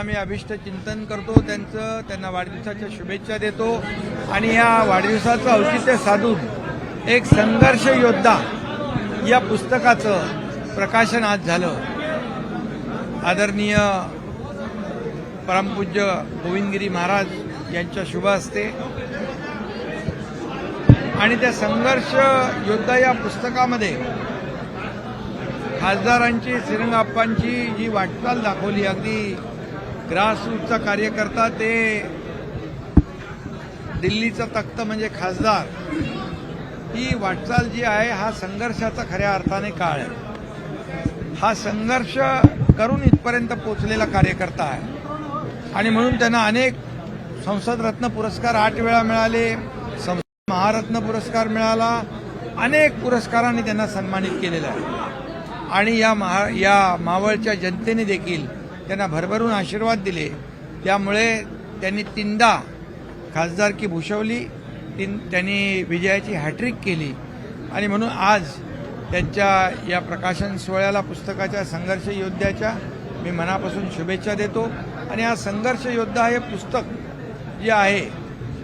त्यांना मी अभिष्ट चिंतन करतो त्यांचं त्यांना वाढदिवसाच्या शुभेच्छा देतो आणि या वाढदिवसाचं औचित्य साधून एक संघर्ष योद्धा या पुस्तकाचं प्रकाशन आज झालं. आदरणीय परमपूज्य गोविंदगिरी महाराज यांच्या शुभ असते आणि त्या संघर्ष योद्धा या पुस्तकामध्ये खासदारांची श्रीरंगाप्पांची जी वाटचाल दाखवली अगदी ग्रासरूटचा कार्यकर्ता ते दिल्लीचा तख्त म्हणजे खासदार. ही वाटचाल जी आहे हा संघर्षाचा खऱ्या अर्थाने काळ आहे. हा संघर्ष करून इथपर्यंत पोचलेला कार्यकर्ता आहे. आणि म्हणून त्यांना अनेक संसद रत्न पुरस्कार आठ वेळा मिळाले संसद महारत्न पुरस्कार मिळाला अनेक पुरस्कारांनी त्यांना सन्मानित केलेलं आहे. आणि या महा या मावळच्या जनतेने देखील त्यांना भरभरून आशीर्वाद दिले. त्यामुळे त्यांनी तीनदा खासदारकी भूषवली तीन त्यांनी विजयाची हॅट्रिक केली. आणि म्हणून आज त्यांच्या या प्रकाशन सोहळ्याला पुस्तकाच्या संघर्ष योद्ध्याच्या मी मनापासून शुभेच्छा देतो. आणि हा संघर्ष योद्धा हे पुस्तक जे आहे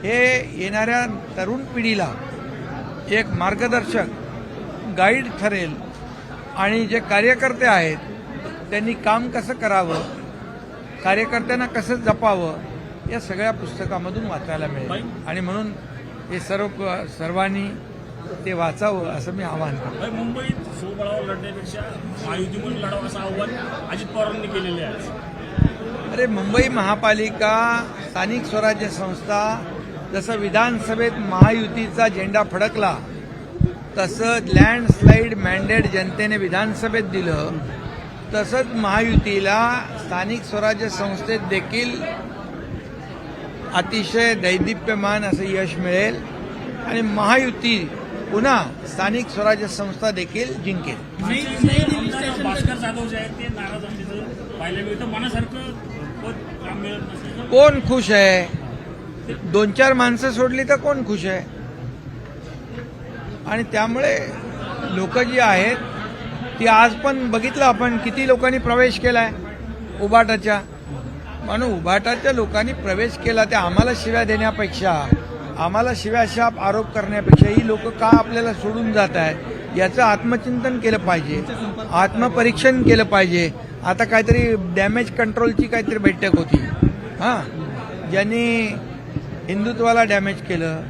हे येणाऱ्या तरुण पिढीला एक मार्गदर्शक गाईड ठरेल. आणि जे कार्यकर्ते आहेत त्यांनी काम कसं करावं कार्यकर्त्यांना कसं जपावं या सगळ्या पुस्तकामधून वाचायला मिळेल. आणि म्हणून हे सर्व सर्वांनी ते वाचावं असं मी आवाहन करतो. मुंबईत स्वबळावर लढण्यापेक्षा लढावं असं आव्हान अजित पवारांनी केलेले आहे. अरे मुंबई महापालिका स्थानिक स्वराज्य संस्था जसं विधानसभेत महायुतीचा झेंडा फडकला तसं लँडस्लाईड मॅन्डेट जनतेने विधानसभेत दिलं तसंच महायुतीला स्थानिक स्वराज्य संस्थेत देखील अतिशय दैदिप्यमान असं यश मिळेल. आणि महायुती पुन्हा स्थानिक स्वराज्य संस्था देखील जिंकेल. कोण खुश आहे? दोन चार माणसं सोडली तर कोण खुश आहे? आणि त्यामुळे लोक जी आहेत ती आज पण बघितलं आपण किती लोकांनी प्रवेश केलाय उबाटाच्या. म्हणून उभाटाच्या लोकांनी प्रवेश केला ते आम्हाला शिव्या देण्यापेक्षा आम्हाला शिव्याशाप आरोप करण्यापेक्षा ही लोक का आपल्याला सोडून जात आहेत याचं आत्मचिंतन केलं पाहिजे. आत्मपरीक्षण केलं पाहिजे. आता काहीतरी डॅमेज कंट्रोलची काहीतरी बैठक होती. हां. ज्यांनी हिंदुत्वाला डॅमेज केलं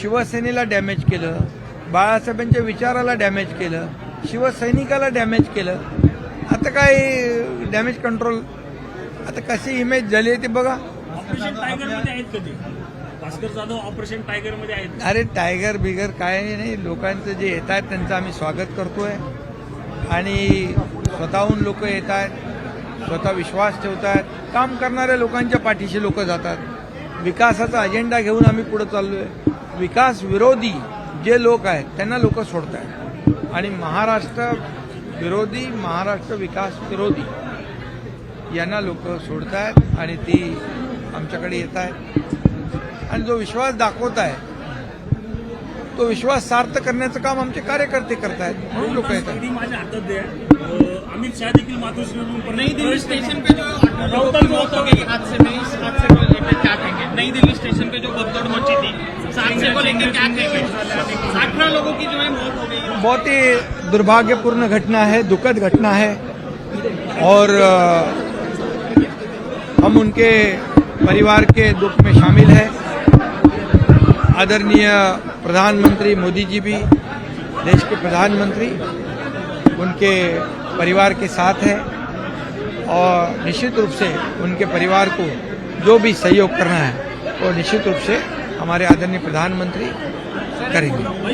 शिवसेनेला डॅमेज केलं बाळासाहेबांच्या विचाराला डॅमेज केलं शिवसैनिकाला डॅमेज केलं. आता काय डॅमेज कंट्रोल आता कशी इमेज झाली आहे ते बघा. ऑपरेशन टायगरमध्ये आहेत कधी? भास्कर जाधव ऑपरेशन टायगरमध्ये आहेत. अरे टायगर बिगर काय नाही. लोकांचं जे येत आहेत त्यांचं आम्ही स्वागत करतोय. आणि स्वतःहून लोक येत आहेत स्वतः विश्वास ठेवत आहेत काम करणाऱ्या लोकांच्या पाठीशी लोक जातात. विकासाचा अजेंडा घेऊन आम्ही पुढे चाललोय. विकास विरोधी जे लोक आहेत त्यांना लोक सोडत आहेत आणि महाराष्ट्र विरोधी महाराष्ट्र विकास विरोधी यांना लोक सोडत आहेत आणि ती आमच्याकडे येत आहेत आणि जो विश्वास दाखवत आहे तो विश्वास सार्थ करण्याचं काम आमचे कार्यकर्ते करत आहेत म्हणून लोक येतात. अमित शहा देखील नई दिल्ली स्टेशन पे जो आठ लोगों की मौत गई हादसे में इस हादसे को लेकर क्या कहेंगे? नई दिल्ली स्टेशन पे जो भगदड़ मची थी लोगों की बहुत ही दुर्भाग्यपूर्ण घटना है, दुखद घटना है। और हम उनके परिवार के दुख में शामिल हैं। आदरणीय प्रधानमंत्री मोदी जी भी, देश के प्रधानमंत्री, उनके परिवार के साथ हैं। और निश्चित रूप से उनके परिवार को जो भी सहयोग करना है, वो निश्चित रूप से हमारे आदरणीय प्रधानमंत्री करेंगे।